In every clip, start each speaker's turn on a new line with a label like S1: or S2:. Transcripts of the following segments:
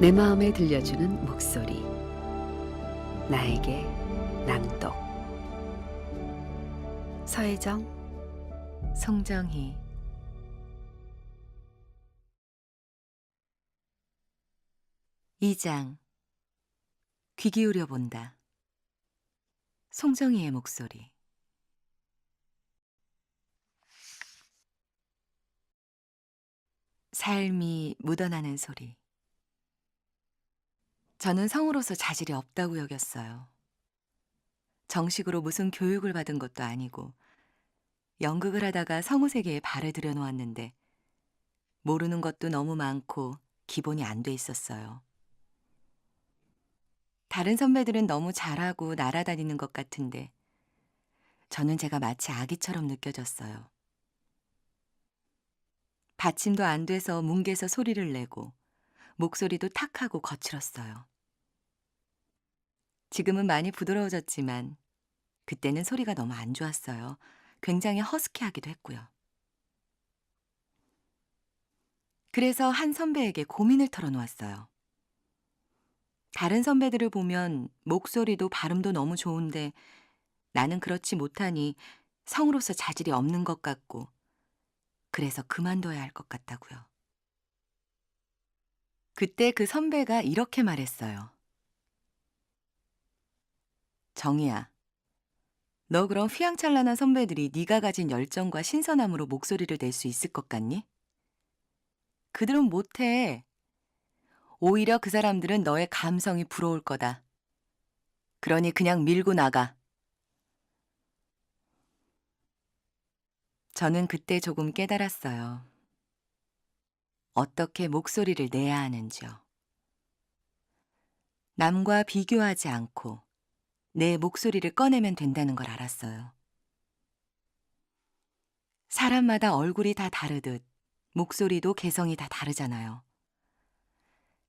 S1: 내 마음에 들려주는 목소리 나에게 낭독 서혜정 송정희
S2: 이장 귀 기울여 본다. 송정희의 목소리. 삶이 묻어나는 소리. 저는 성으로서 자질이 없다고 여겼어요. 정식으로 무슨 교육을 받은 것도 아니고 연극을 하다가 성우 세계에 발을 들여놓았는데 모르는 것도 너무 많고 기본이 안 돼 있었어요. 다른 선배들은 너무 잘하고 날아다니는 것 같은데 저는 제가 마치 아기처럼 느껴졌어요. 받침도 안 돼서 뭉개서 소리를 내고 목소리도 탁하고 거칠었어요. 지금은 많이 부드러워졌지만 그때는 소리가 너무 안 좋았어요. 굉장히 허스키하기도 했고요. 그래서 한 선배에게 고민을 털어놓았어요. 다른 선배들을 보면 목소리도 발음도 너무 좋은데 나는 그렇지 못하니 성으로서 자질이 없는 것 같고 그래서 그만둬야 할 것 같다고요. 그때 그 선배가 이렇게 말했어요. 정희야, 너 그럼 휘황찬란한 선배들이 네가 가진 열정과 신선함으로 목소리를 낼 수 있을 것 같니? 그들은 못해. 오히려 그 사람들은 너의 감성이 부러울 거다. 그러니 그냥 밀고 나가. 저는 그때 조금 깨달았어요. 어떻게 목소리를 내야 하는지요. 남과 비교하지 않고 내 목소리를 꺼내면 된다는 걸 알았어요. 사람마다 얼굴이 다 다르듯 목소리도 개성이 다 다르잖아요.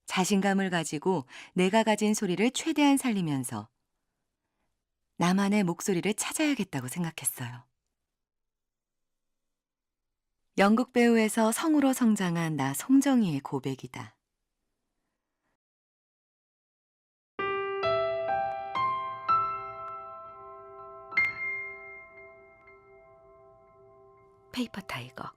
S2: 자신감을 가지고 내가 가진 소리를 최대한 살리면서 나만의 목소리를 찾아야겠다고 생각했어요. 연극 배우에서 성우로 성장한 나 송정희의 고백이다.
S1: 페이퍼 타이거